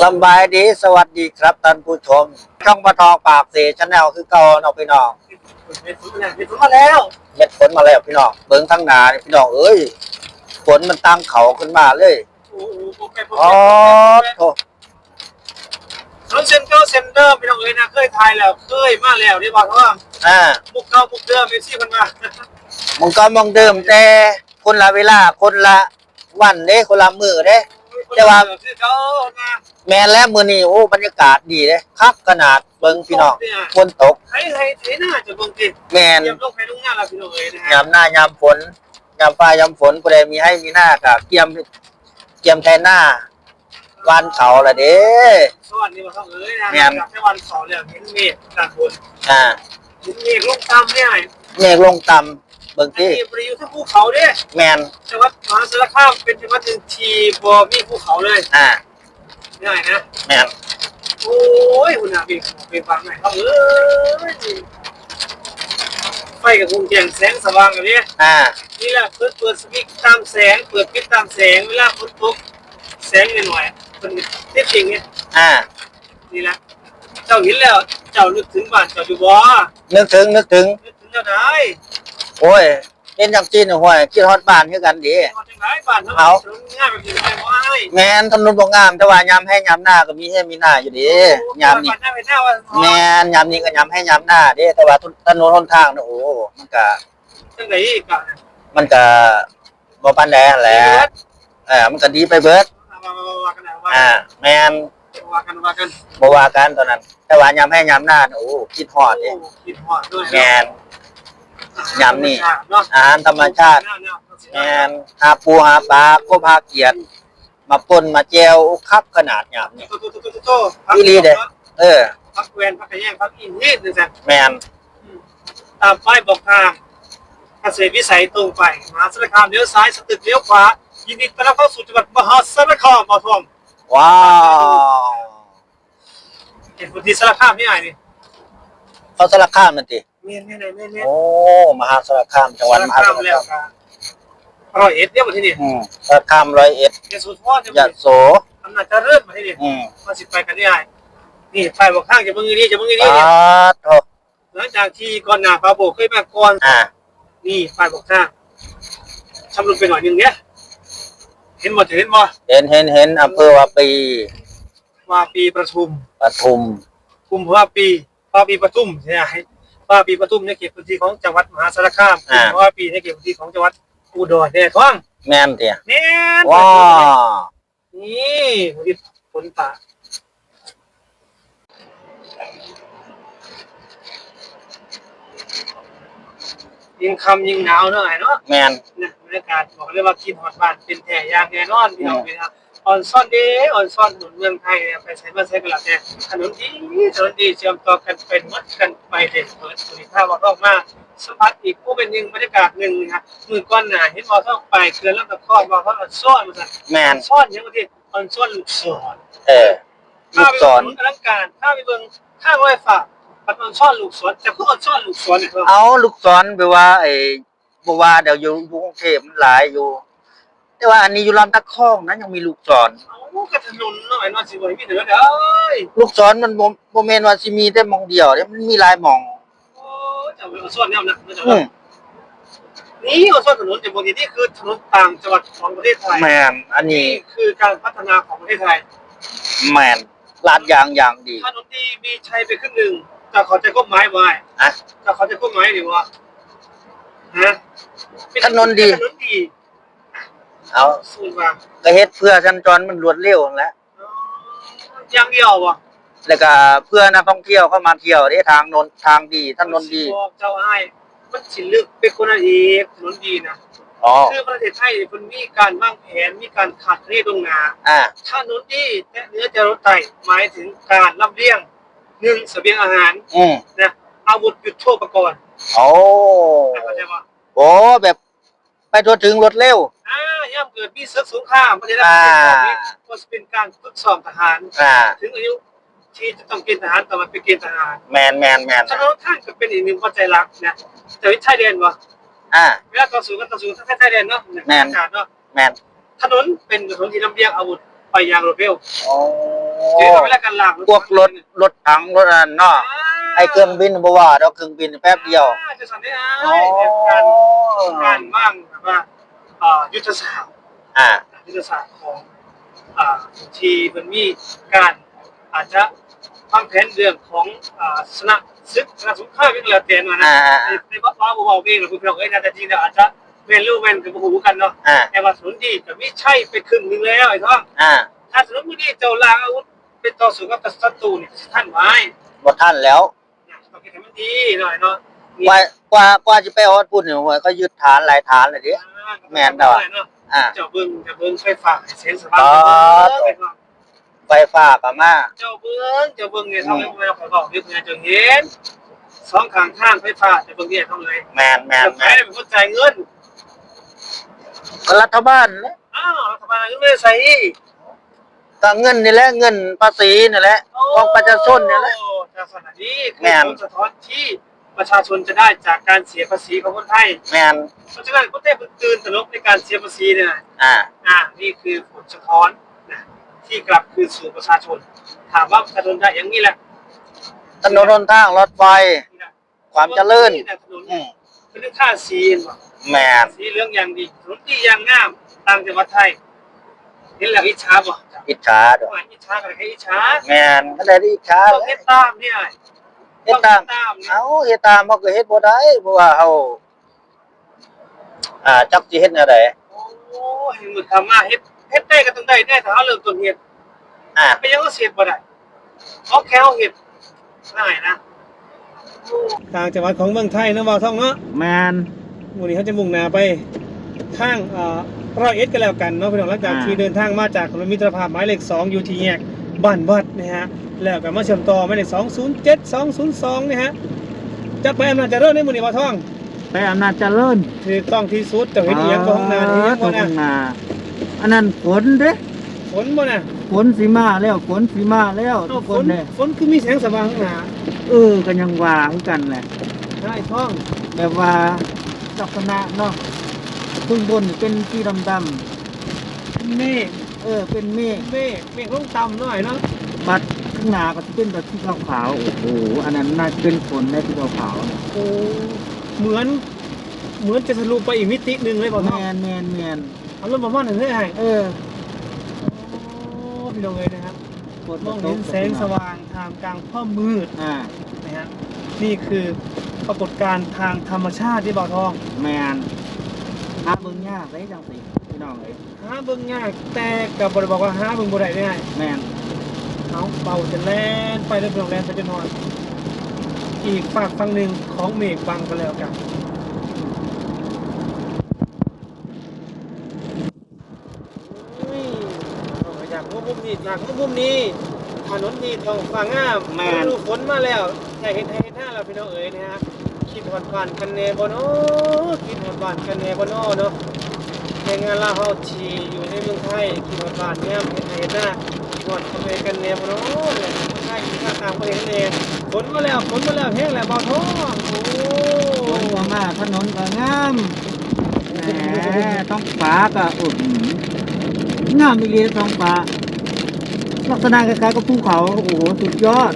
สำบายดีสวัสดีครับท่านผู้ชม ช่องปะทองปากเสชแนลคือเก่าเนาะพี่น้องเป็นฝนแล้วเป็นฝนมาแล้วเม็ดฝนมาแล้วพี่น้องเบิ่งทั้งหนานี่พี่น้องเอ้ยฝนมันตั้งเขาขึ้นมาเลยโอ้โหโปรแกรมโปรอ๋อแกรมโถรถเซนเตอร์เซนเตอร์พี่น้องเอ้ยนะเคยทายแล้วเคยมาแล้วนี่บอกว่าอ่าบุกเก่าบุกเดิมเอซี่มันมามึงก็มองเดิมแต่คนละเวลาคนละวันเด้คนละมือเด้ แต่ว่าคือเขานะแม่นแล้วมื้อนี้โอ้บรรยากาศดีเด้คักขนาดเบิ่งพี่น้องฝนตกไทยไทยไทยน่าจะเบิ่งติแม่นเยี่ยมลงไปลงงานแล้วพี่น้องเอ้ยนะฮะยามหน้ายามฝนยามฟ้ายามฝนผู้ใดมีให้มีหน้าก็เกียมเกียมแทนหน้าวันเขาละเด้สวัสดีพี่น้องเอ้ยนะแม่นจากแค่วันเสาร์แล้วเห็นเมฆด้านบนอ่าเห็นเมฆลงตามเนี่ยเมฆลงต่ำ เบิ่งอันที่นี้บริยุทธ์ทั้งภูเขาเด้แมนจังหวัดมหาสารคามเป็นจังหวัดหนึ่งที่บ่มีภูเขาเลยอ่าง่ายนะ แมนโอ้ยคุณอาเป็นเป็นฟังหน่อยครับเอ้ยไฟกับวงแจงแสงสว่างแบบนี้อ่านี่แหละเปิดเปิดสวิตช์ตามแสง เปิดปิดตามแสงเวลาฝนตกแสงหน่อยๆมันติดจริงเนี่ยอ่านี่แหละเจ้าเห็นแล้ว เจ้านึกถึงบ้านเจ้าอยู่บ่นึกถึงนึกถึงนึกถึงเจ้าได้ โอ้ยเป็นจังจีนห้วยคิดฮอดบ้านคือกันดี เอาจังไรบ้านเอาง่ายแบบนี้ไม่ว่าให้แมนถนนบ่งามแต่ว่ายามให้ยามหน้าก็มีให้มีหน้าอยู่ดียามนี้ บ้านหน้าไปหน้าว่าแมนยามนี้ก็ยามให้ยามหน้าเด้แต่ว่าถนนหนทางนี่โอ้มันก็จังไหนอีกอะมันก็บ่ปานใดนั่นแหละเออมันก็ดีไปเบิดว่าว่ากันนะว่าอ่าแมนว่ากันว่ากันบ่ว่ากันตอนนั้น แต่ว่ายามให้ยามหน้านี่โอ้คิดฮอดเด้คิดฮอดด้วยแมน ยำนี่เนาะอาหารธรรมชาติแมนหาปูหาปลาก็พาเกียรติมาป่นมาแจวคักขนาดยามนี่โตโตโตโตโตอีหลีเด้เออพักเวนพักกระแยงพักอินนี่นึงจ้ะแมนตามป้ายบอกทางเกษตรวิสัยตรงไปมหาสารคามเลี้ยวซ้ายสตึกเลี้ยวขวายินดีต้อนรับเข้าสู่จังหวัดมหาสารคามมาทอมว้าวเห็นพื้นที่สารคามนี่ไงนี่เขาสารคามนั่นติ เมียนเมียนเมียนเมียนโอ้มหาสารคามจังหวัดมหาสารแล้วคามก็ร้อยเอ็ดเดียวมาที่นี่อืมสารคามร้อยเอ็ดเดี๋ยวสุดทอดจะยะโสอำนาจเจะเริ่มมาที่นี่อืมมาสิไปกันนี่ไงนี่ป้ายบอกทางจะมึงนี่จะมึงนี่ปาเนี่ยดโถหลังจากที่ก่อนหน้าปาโบเคยมาก่อนอ่านี่ป้ายบอกทางชำรุดไปหน่อยหนึงเนี่ยเห็นหมดเห็นบ่เห็นเห็นเห็นอำเภอวาปีว่าปีประชุมปทุมกุมภาปีภาปีปทุมใช่ไหม ภาปีปทุมในเขตพื้นที่ของจังหวัดมหาสารคามกุมภาปีในเขตพื้นที่ของจังหวัดอุดรแน่ท้องแม่นเตียแน่นว้าวนี่วิทย์ฝนตายิงคำยิงหนาวเนาะไอ้เนาะ แม่น นะบรรยากาศบอกเลยว่ากินหอดบ้านเป็นแท้อย่างแน่นอนพี่น้องพี่ครับ ออนซ่อนเด้ออนซ่อนถนนเมืองไทยเนี่ยไปใช้มาใช้กันหลักเนี่ยถนนดีถนนดีเชื่อมต่อกันเป็นมัดกันไปเด็ดเปิดสุริท่าว่าต้องมาสัมผัสอีกผู้เป็นหนึ่งบรรยากาศหนึ่งนะครับมือก้อนหนาเห็นว่าต้องไปเกลือแล้วตะคอนว่าเขาออนซ่อนมาสั่นแม่นซ่อนยังประเทศออนซ่อนลูกศรเออลูกศรถ้าไปเบิ่งอลังการถ้าไปเบิ่งถ้าไว้ฝากปัดออนซ่อนลูกศรแต่พวกออนซ่อนลูกศรเนี่ยครับเอาลูกศรไปว่าไอ้บ่ว่าเดี๋ยวอยู่อยู่กรุงเทพมันหลายอยู่ แต่ว่าอันนี้อยู่ลำตะคองนั้นยังมีลูกศรเอากระถนนหน่อยนอนสิบ่ให้มีเดือดเอ้ยลูกศรมันบ่บ่แม่นว่าสิมีแต่หมองเดียวเด้มันมีหลายหม่องโอ้จะไปเอาซ่อนแนวนะนะจ๊ะอืมนี่เอาซ่อนถนนแต่บางทีนี่คือถนนต่างจังหวัดของประเทศไทยแม่นอันนี้นี่คือการพัฒนาของประเทศไทยแม่นลาดยางอย่างดีถนนดีมีชัยไปครึ่งหนึ่งแต่เขาจะก้มไม้ไว้อะแต่เขาจะก้มไม้ดีวะฮะถนนดีถนนดี เอาสูงว่าก็เฮ็ดเพื่อสัญจรมันรวดเร็วนั่นแหละอย่างเดียววะแล้วก็เพื่อนักท่องเที่ยวเข้ามาเที่ยวได้ทางนนทางดีถนนดีบอกเจ้าอ้ายมันสิลึกเป็นคนละเอกถนนดีนะอ๋อคือประเทศไทยมันมีการวางแผนมีการขาดเรียตรงหนาอ่าถนนดีแต่เนื้อจะรถไต่หมายถึงการลำเลียงหนึ่งเสบียงอาหารอืมนะอาวุธยุทโธปกรณ์โอ้เข้าใจปะโอ้แบบ ไปทั่วถึงรวดเร็ว อ่าย่ำเกิดมีศึกสงครามประเทศไทอ่ายก็จะเป็นการฝึกซ้อมทหาร อ่า ถึงอายุที่จะต้องเกณฑ์ทหารต่อมาเป็นเกณฑ์ทหารแมนแมนแมนถนนข้างก็เป็นอีกหนึ่งปัจจัยหลักนะแต่วิชายแดนวะอ่า เวลาต่อสู้กันต่อสู้ทั้งชายแดนเนาะแม่นทหารเนาะแมนถนนเป็นถนนที่ลำเลียงอาวุธไปยางรถเร็วอ๋อเจอเวลาการลากพวกรถรถถังรถอันเนาะ ไอ้เครื่องบินบ่ว่าดอกเครื่องบินแป๊บเดียวจะสั่นได้ไอ้การการบ้างแบบว่าอ่ายุทธศาสตร์อ่า ยุทธศาสตร์ของอ่าที่มันมีการอาจจะวางแผนเรื่องของอ่าสนามศึกสนามสงครามนี่ก็แล้วแต่นะอ่า ในในบ้านเราเบาๆเองเราคุณพี่น้องเอ้ยนะแต่จริงแล้วอาจจะแม่นรู้แม่นกับหูกันเนาะอ่า แต่ว่าสนุนดีแต่ไม่ใช่ไปครึ่งหนึงแล้วไอ้ท่อง อ่าถ้าสนุนไม่ดีเจ้าลางอาวุธเป็นต่อสู้กับศัตรูนี่ท่านไว้ บ่ทันแล้ว นะต้องคิดให้มันดีหน่อยเนาะกว่ากว่ากว่าจะไปฮอดพุ่นเนี่ยโอ้ยก็ยึดฐานหลายฐานเลยดิ แม่นดอเนาะอ่า เจ้าเบิ่งเจ้าเบิ่งไฟฟ้าให้เส้นสว่างอ๋อไปเนาะไฟฟ้าก็มา เจ้าเบิ่งเจ้าเบิ่งเนี่ยทำให้เราขอบอกนิดนึงเจ้าเห็นสองข้างทางไฟฟ้าเจ้าเบิ่งเนี่ยทำเลยแม่นแม่นแม่ขายนเป็นคนจ่ายเงินก็รัฐบาลนะอ้าวรัฐบาลก็ไม่ได้ใส่ก็เงินนี่แหละเงินภาษีนี่แหละของประชาชนนี่แหละโอ้ จากสถานนี้คืแม่อนผลสะท้อนที่ประชาชนจะได้จากการเสียภาษีของคนไทยแม่นเพราะฉะนั้นคนไทยเพิ่งตื่นตระหนกในการเสียภาษีเนี่ยนะอ่า อ่านี่คือผลสะท้อนนะที่กลับคืนสู่ประชาชน ถามว่าประชาชนได้อย่างนี้แหละถนนหนทางรถไฟ นี่นะความเจริญนี่นะถนนอืมเป็นเรื่องค่าสีเห็นบ่แม่นสีเหลืองอย่างดีถนนดีอย่างงามต่างจังหวัดไทย เห็นแล้วอิจฉาบ่อิจฉาด้วยว่าอิจฉากันให้อิจฉาแม่นก็ได้อิจฉาต้องเลยเฮ็ดตามเนี่ยเฮ็ดตามต้องเฮ็ดตามเนี่ยเอ้าเฮ็ดตามเฮาก็เฮ็ดบ่ได้เพราะว่าเฮาอ่าจักสิเฮ็ดแนวใดโอ้ยมือทำมาเฮ็ดเฮ็ดได้ก็ต้องได้ได้ถ้าเราเริ่มต้นเฮ็ดอ่าไปยังก็เสียบ่ได้เอาแค่เอาเฮ็ดง่ายนะทางจังหวัดของเมืองไทยเนาะบ่าวท่องเนาะแม่นวันนี้เขาจะมุ่งหน้าไป ทางเอ่อร้อยเอ็ดกันแล้วกันเนาะพี่น้องหลังจากอ่าที่เดินทางมาจากถนนมิตรภาพหมายเลข2อยู่ที่แยกบ้านวัดนะฮะแล้วก็มาเชื่อมต่อหมายเลข207 202นะฮะจะไปอำนาจเจริญในหมู่นี้บ่าวท่องไปอำนาจเจริญถูกต้องที่สุดเจะเห็นอีหยังบ่ห้องน้ำอีหยังบ่นะนาอันนั้นฝนเด้ฝนบ่นะฝนสิมาแล้วฝนสิมาแล้วเอ้าทุกฝคนนเด้ฝนคือมีแสงสว่างข้างหน้าเออก็ยังว่าคือกันแหละใช่ท่องแบบว่าลักษณะเนาะ ข้างบนเป็นสีดำเมฆๆเออ เป็นเมฆเมฆเมฆลงต่ำหน่อยเนาะบัดข้างหน้าก็จะเป็นแบบที่ขาวๆโอ้โหอันนั้นน่าจะเป็นฝนได้ที่ขาวๆนะโอ้เหมือน เหมือนจะทะลุไปอีกมิติหนึงเลยบ่าวแมท่องนแมนแมนเอาลมมาม่อนหน่อยเฮ้ยให้เออโอ้พี่น้องเอ้ยนะครับฝนมองเห็นแสงสว่างทางกลางความมืดอ่านะฮะนี่คือปรากฏการณ์ทางธรรมชาติที่บ่าวทอง แมน หาเบิ่งยากเลยจังสิพี่น้องเอ้ยหาเบิ่งยากแต่กับบริบอกว่าหาเบิ่งบ่ได้ง่ายแมนเอาเบาจะแล่นไปเรื่อยๆแล่นไปจนฮอดอีกฝากฝั่งหนึ่งของเมฆบังก็แล้วกันอุ้ยเอาอยากมุมนี้อยากมุมนี้ถนนดีท้องฟ้างามฤดูฝนมาแล้วอยากเห็นให้เห็นหน้าเราพี่น้องเอ๋ยนะฮะ คิดหอดบ้านกันแน่บ่เนาะคิดหอดบ้านกันแน่บ่เนาะเนาะในงานลาเฮาชีอยู่ในเมืองไทยคิดหอดบ้านแนมเฮ็ดให้เฮ็ดหน้าคิดหอดทำให้กันแน่บ่เนาะเนี่ยเมืองไทยคิดว่าตามบ่เห็นแน่ฝนมาแล้วฝนมาแล้วแห้งแล้วบ่าวทองโอ้ฝนก็มาถนนก็งามแหมต้องฟ้าก็อุ่นงามอีเลียท้องฟ้าลักษณะคล้ายๆกับภูเขาโอ้โหสุดยอด